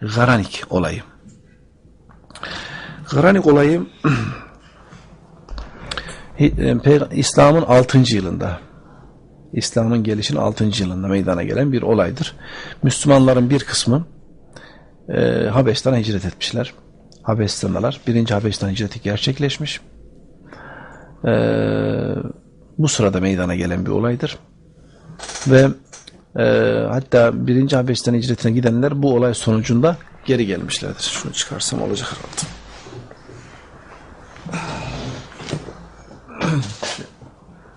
Garanik olayı. Garanik olayı Peyg- İslam'ın 6. yılında İslam'ın gelişinin 6. yılında meydana gelen bir olaydır. Müslümanların bir kısmı e, Habeşistan'a hicret etmişler. Habeşistan'dalar. Birinci Habeşistan hicreti gerçekleşmiş. E, bu sırada meydana gelen bir olaydır. Ve e, hatta birinci Habeşistan hicretine gidenler bu olay sonucunda geri gelmişlerdir. Şunu çıkarsam olacak herhalde.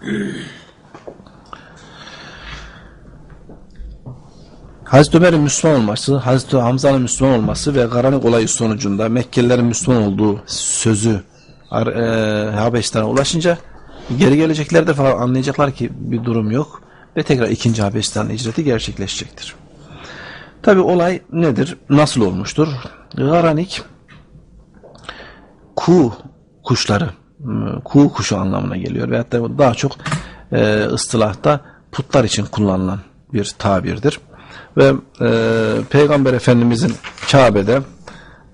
Hazreti Ömer'in Müslüman olması, Hazreti Hamza'nın Müslüman olması ve Garanik olayı sonucunda Mekkelilerin Müslüman olduğu sözü e, Habeşistan'a ulaşınca geri geleceklerdir falan anlayacaklar ki bir durum yok ve tekrar ikinci Habeşistan hicreti gerçekleşecektir. Tabi olay nedir? Nasıl olmuştur? Garanik kuğu kuşları, kuğu kuşu anlamına geliyor ve hatta daha çok e, ıstılahta putlar için kullanılan bir tabirdir. Ve e, Peygamber Efendimizin Kabe'de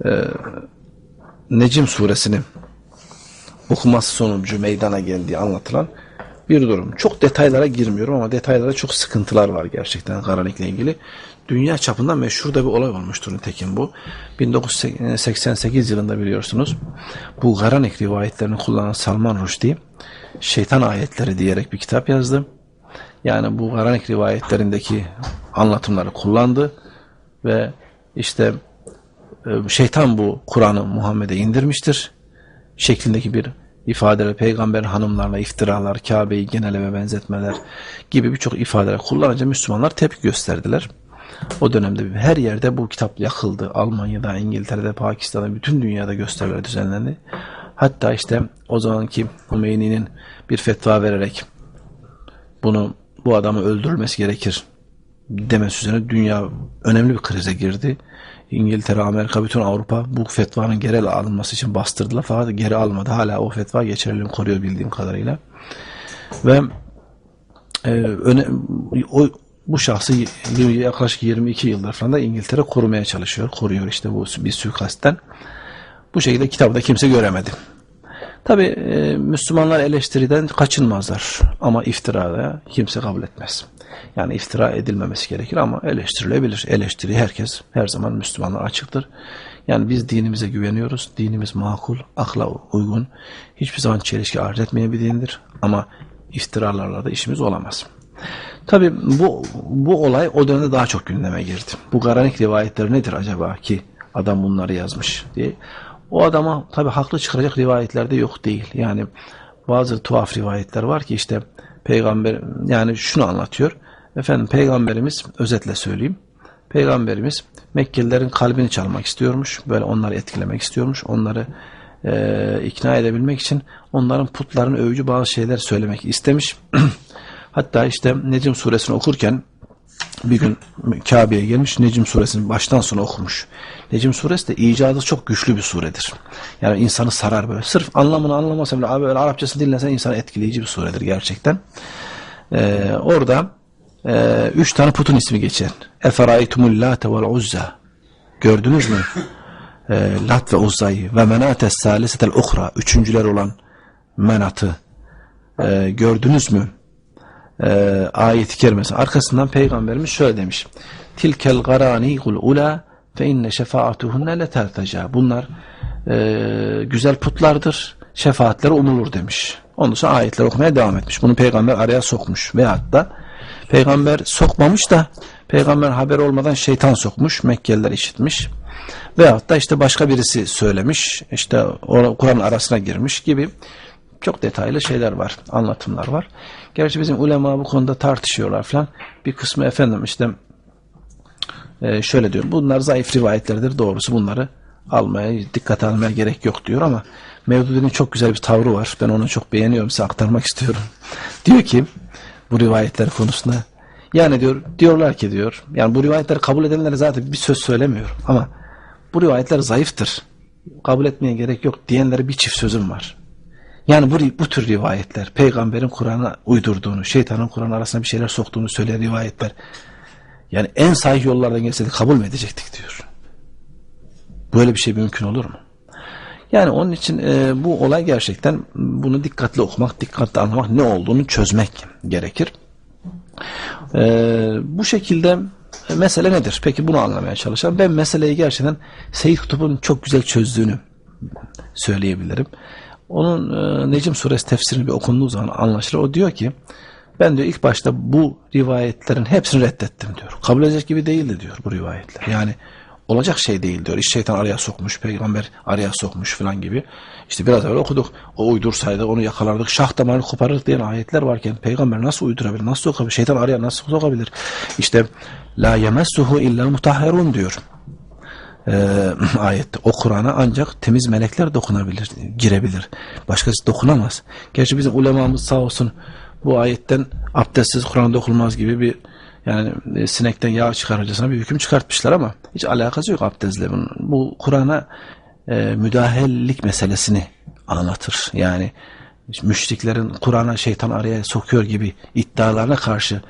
e, Necim suresini okuması sonucu meydana geldiği anlatılan bir durum. Çok detaylara girmiyorum ama detaylara çok sıkıntılar var gerçekten Garanik'le ilgili. Dünya çapında meşhur da bir olay olmuştur nitekim bu. 1988 yılında biliyorsunuz bu Garanik rivayetlerini kullanan Salman Rushdie Şeytan Ayetleri diyerek bir kitap yazdı. Yani bu Garanik rivayetlerindeki anlatımları kullandı ve işte e, şeytan bu Kur'an'ı Muhammed'e indirmiştir şeklindeki bir ifadeler, peygamber hanımlarla iftiralar, Kabe'yi geneleme benzetmeler gibi birçok ifadeler kullanınca Müslümanlar tepki gösterdiler. O dönemde her yerde bu kitap yakıldı. Almanya'da, İngiltere'de, Pakistan'da, bütün dünyada gösteriler düzenlendi. Hatta işte o zamanki Hümeyni'nin bir fetva vererek bunu bu adamı öldürülmesi gerekir demesi üzerine dünya önemli bir krize girdi. İngiltere, Amerika, bütün Avrupa bu fetvanın geri alınması için bastırdılar fakat geri almadı. Hala o fetva geçerliliğini koruyor bildiğim kadarıyla. Ve e, öne, o, bu şahsı yaklaşık 22 yıldır falan da İngiltere korumaya çalışıyor. Koruyor işte bu bir suikastten. Bu şekilde kitabı kimse göremedi. Tabi e, Müslümanlar eleştiriden kaçınmazlar ama iftiraya kimse kabul etmez. Yani iftira edilmemesi gerekir ama eleştirilebilir. Eleştiri herkes her zaman Müslümanlar açıktır. Yani biz dinimize güveniyoruz. Dinimiz makul, akla uygun. Hiçbir zaman çelişki arz etmeyen bir dindir. Ama iftiralarla da işimiz olamaz. Tabi bu, bu olay o dönemde daha çok gündeme girdi. Bu garanik rivayetleri nedir acaba ki adam bunları yazmış diye. O adama tabi haklı çıkaracak rivayetler de yok değil. Yani bazı tuhaf rivayetler var ki işte peygamber yani şunu anlatıyor. Efendim peygamberimiz özetle söyleyeyim. Peygamberimiz Mekkelilerin kalbini çalmak istiyormuş. Böyle onları etkilemek istiyormuş. Onları e, ikna edebilmek için onların putların övücü bazı şeyler söylemek istemiş. Hatta işte Necim suresini okurken bir gün Kabe'ye gelmiş Necim suresini baştan sona okumuş. Necim suresi de icadı çok güçlü bir suredir. Yani insanı sarar böyle. Sırf anlamını anlamasa bile abi öyle Arapçası dinlesen insanı etkileyici bir suredir gerçekten. Ee, orada e, üç tane putun ismi geçer. Eferaytumul late vel uzza. Gördünüz mü? E, Lat ve Uzza'yı ve menates salisetel uhra. Üçüncüler olan menatı. E, gördünüz mü? E, ayet-i kerimesi arkasından peygamberimiz şöyle demiş. Tilkel garanikul ula fe inne şefaatuhunne leterteca. Bunlar e, güzel putlardır. Şefaatleri umulur demiş. Ondan sonra ayetler okumaya devam etmiş. Bunu peygamber araya sokmuş. Veyahut da peygamber sokmamış da peygamber haber olmadan şeytan sokmuş. Mekkeliler işitmiş. Veyahut da işte başka birisi söylemiş. İşte Kur'an arasına girmiş gibi çok detaylı şeyler var, anlatımlar var. Gerçi bizim ulema bu konuda tartışıyorlar falan. Bir kısmı efendim işte e, şöyle diyor. Bunlar zayıf rivayetlerdir. Doğrusu bunları almaya, dikkate almaya gerek yok diyor ama Mevdudi'nin çok güzel bir tavrı var. Ben onu çok beğeniyorum. Size aktarmak istiyorum. diyor ki bu rivayetler konusunda yani diyor diyorlar ki diyor yani bu rivayetleri kabul edenlere zaten bir söz söylemiyor ama bu rivayetler zayıftır. Kabul etmeye gerek yok diyenlere bir çift sözüm var. Yani bu, bu tür rivayetler, peygamberin Kur'an'a uydurduğunu, şeytanın Kur'an arasına bir şeyler soktuğunu söyleyen rivayetler, yani en sahih yollardan gelseydi kabul mü edecektik diyor. Böyle bir şey mümkün olur mu? Yani onun için e, bu olay gerçekten bunu dikkatli okumak, dikkatli anlamak, ne olduğunu çözmek gerekir. E, bu şekilde e, mesele nedir? Peki bunu anlamaya çalışalım. Ben meseleyi gerçekten Seyyid Kutup'un çok güzel çözdüğünü söyleyebilirim. Onun e, Necim suresi tefsirini bir okunduğu zaman anlaşılır. O diyor ki ben diyor ilk başta bu rivayetlerin hepsini reddettim diyor. Kabul edecek gibi değildi diyor bu rivayetler. Yani olacak şey değil diyor. İş şeytan araya sokmuş, peygamber araya sokmuş falan gibi. İşte biraz evvel okuduk. O uydursaydı onu yakalardık. Şah damarını koparırdık diyen ayetler varken peygamber nasıl uydurabilir? Nasıl sokabilir? Şeytan araya nasıl sokabilir? İşte la yemessuhu illa mutahherun diyor e, ayette. O Kur'an'a ancak temiz melekler dokunabilir, girebilir. Başkası dokunamaz. Gerçi bizim ulemamız sağ olsun bu ayetten abdestsiz Kur'an dokunulmaz gibi bir yani e, sinekten yağ çıkarırcasına bir hüküm çıkartmışlar ama hiç alakası yok abdestle bunun. Bu Kur'an'a e, müdahellik meselesini anlatır. Yani müşriklerin Kur'an'a şeytan araya sokuyor gibi iddialarına karşı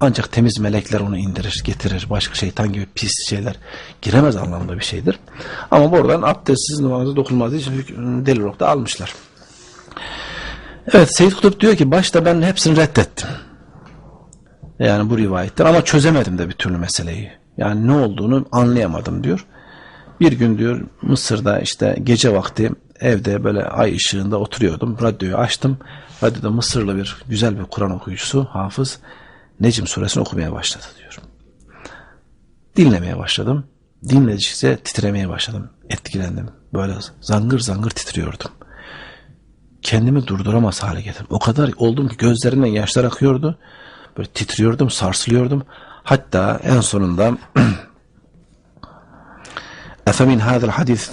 ancak temiz melekler onu indirir, getirir. Başka şeytan gibi pis şeyler giremez anlamda bir şeydir. Ama buradan abdestsiz namaza dokunulmaz için delil olarak da almışlar. Evet Seyyid Kutup diyor ki başta ben hepsini reddettim. Yani bu rivayetten ama çözemedim de bir türlü meseleyi. Yani ne olduğunu anlayamadım diyor. Bir gün diyor Mısır'da işte gece vakti evde böyle ay ışığında oturuyordum. Radyoyu açtım. Radyoda Mısırlı bir güzel bir Kur'an okuyucusu, hafız Necim suresini okumaya başladı diyor. Dinlemeye başladım. Dinledikçe titremeye başladım. Etkilendim. Böyle zangır zangır titriyordum. Kendimi durduramaz hale getirdim. O kadar oldum ki gözlerimden yaşlar akıyordu. Böyle titriyordum, sarsılıyordum. Hatta en sonunda Efemin hadel hadis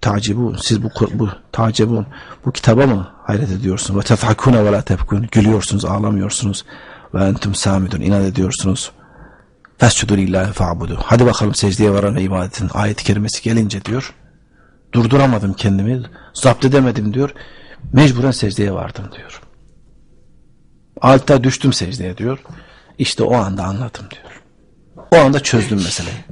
tacibun. Siz bu bu tacibun bu kitaba mı hayret ediyorsunuz? Ve tefhakune ve la tebkun. Gülüyorsunuz, ağlamıyorsunuz. Ve entüm samidun. inat ediyorsunuz. Fescudu lillahi fa'budu. Hadi bakalım secdeye varan ibadetin ayet-i kerimesi gelince diyor. Durduramadım kendimi. Zapt edemedim diyor. Mecburen secdeye vardım diyor. Alta düştüm secdeye diyor. İşte o anda anladım diyor. O anda çözdüm meseleyi.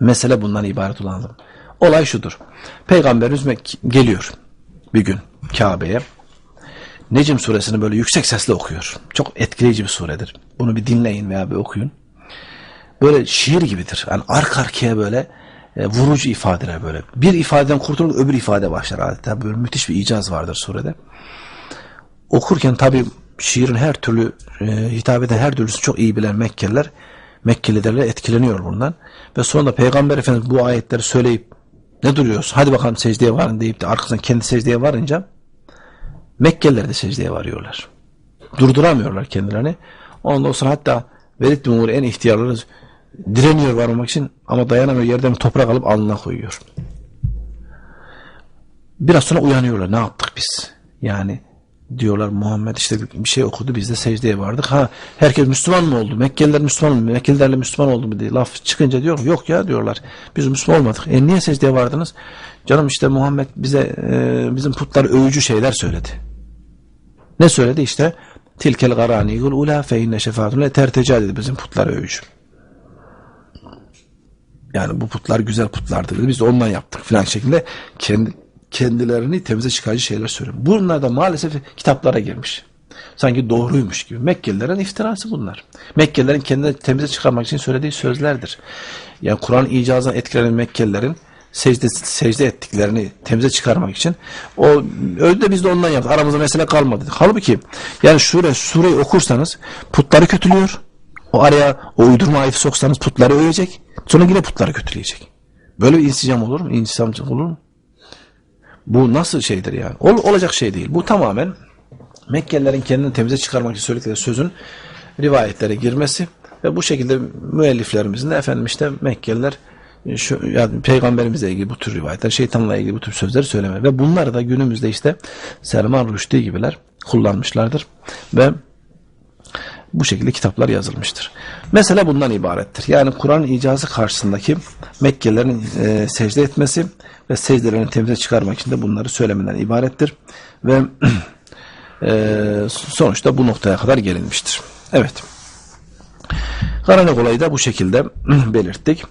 Mesele bundan ibaret olan. Olay şudur. Peygamberimiz geliyor bir gün Kabe'ye. Necim suresini böyle yüksek sesle okuyor. Çok etkileyici bir suredir. Bunu bir dinleyin veya bir okuyun. Böyle şiir gibidir. Yani arka arkaya böyle e, vurucu ifadeler böyle. Bir ifadeden kurtulur öbür ifade başlar adeta. Böyle müthiş bir icaz vardır surede. Okurken tabi şiirin her türlü e, hitap eden her türlüsünü çok iyi bilen Mekkeliler Mekkelilerle etkileniyor bundan. Ve sonra Peygamber Efendimiz bu ayetleri söyleyip ne duruyorsun hadi bakalım secdeye varın deyip de arkasından kendi secdeye varınca Mekkeliler de secdeye varıyorlar. Durduramıyorlar kendilerini. Ondan sonra hatta Velid bin en ihtiyarları direniyor varmak için ama dayanamıyor yerden toprak alıp alnına koyuyor. Biraz sonra uyanıyorlar. Ne yaptık biz? Yani diyorlar Muhammed işte bir şey okudu biz de secdeye vardık. Ha herkes Müslüman mı oldu? Mekkeliler Müslüman mı? Mekkelilerle Müslüman oldu mu diye laf çıkınca diyor yok ya diyorlar. Biz Müslüman olmadık. E niye secdeye vardınız? Canım işte Muhammed bize e, bizim putlar övücü şeyler söyledi. Ne söyledi işte? Tilkel garaniyul ula fe inne şefaatun le terteca dedi bizim putlar övücü. Yani bu putlar güzel putlardı dedi. Biz de ondan yaptık filan şeklinde kendi kendilerini temize çıkarıcı şeyler söylüyor. Bunlar da maalesef kitaplara girmiş. Sanki doğruymuş gibi. Mekkelilerin iftirası bunlar. Mekkelilerin kendini temize çıkarmak için söylediği sözlerdir. Yani Kur'an icazına etkilenen Mekkelilerin secde, secde ettiklerini temize çıkarmak için o öyle biz de ondan yaptık. Aramızda mesele kalmadı. Halbuki yani sure, sureyi okursanız putları kötülüyor. O araya o uydurma ayeti soksanız putları övecek. Sonra yine putları kötüleyecek. Böyle bir insicam olur mu? İnsicamcılık olur mu? Bu nasıl şeydir yani? Ol, olacak şey değil. Bu tamamen Mekkelilerin kendini temize çıkarmak için söyledikleri sözün rivayetlere girmesi ve bu şekilde müelliflerimizin de efendim işte Mekkeliler şu yani peygamberimizle ilgili bu tür rivayetler, şeytanla ilgili bu tür sözleri söyleme ve bunları da günümüzde işte Selman Rushdie gibiler kullanmışlardır ve bu şekilde kitaplar yazılmıştır. Mesele bundan ibarettir. Yani Kur'an icazı karşısındaki Mekkelilerin e, secde etmesi ve secdelerini temize çıkarmak için de bunları söylemeden ibarettir. Ve e, sonuçta bu noktaya kadar gelinmiştir. Evet. Karanek olayı da bu şekilde belirttik.